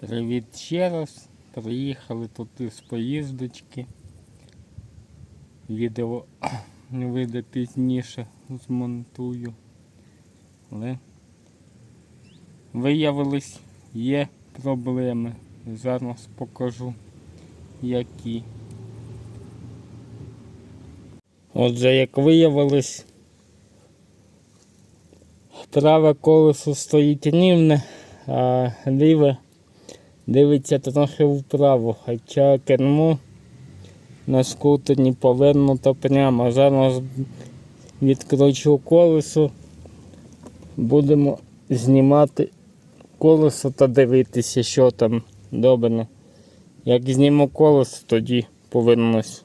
Привіт ще раз. Приїхали тут із поїздочки. Відео вийде пізніше змонтую. Але виявилось, є проблеми. Зараз покажу які. Отже, як виявилось, праве колесо стоїть рівне, а ліве дивиться трохи вправо, хоча кермо на скутері повернуто прямо. Зараз відкручу колесо, будемо знімати колесо та дивитися, що там добре. Як зніму колесо, тоді повернусь.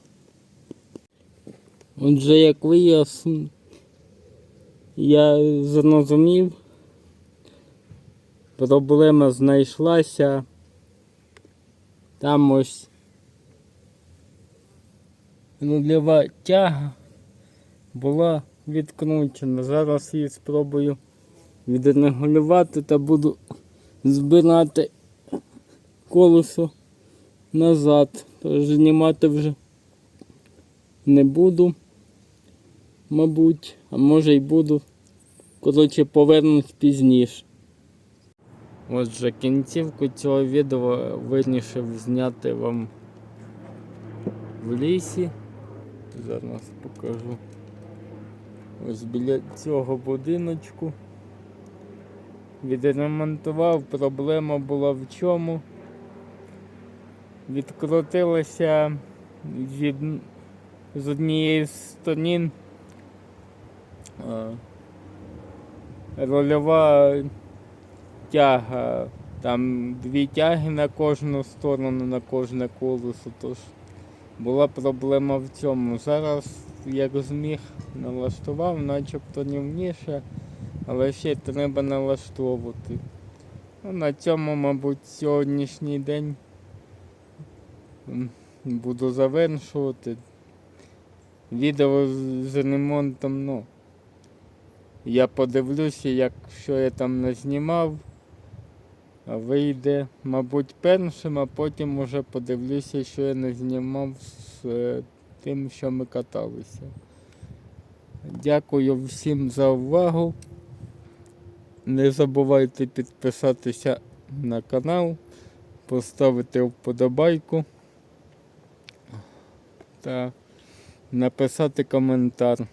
Отже, як вияснив, я зрозумів, проблема знайшлася. Там ось нульова тяга була відкручена. Зараз її спробую відрегулювати та буду збирати колесо назад. Тож знімати вже не буду, мабуть, а може й буду. Коротше, повернусь пізніше. Отже, кінцівку цього відео вирішив зняти вам в лісі. Зараз покажу. Ось біля цього будиночку. Відремонтував, проблема була в чому. Відкрутилася від, з однієї з сторін е, рольова тяга. Там дві тяги на кожну сторону, на кожне колесо. Тож була проблема в цьому. Зараз, як зміг, налаштував, начебто рівніше, але ще треба налаштовувати. Ну, на цьому, мабуть, сьогоднішній день буду завершувати. Відео з- ремонтом, ну. Я подивлюся, як що я там назнімав. А Вийде, мабуть, першим, а потім уже подивлюся, що я не знімав з е, тим, що ми каталися. Дякую всім за увагу. Не забувайте підписатися на канал, поставити вподобайку та написати коментар.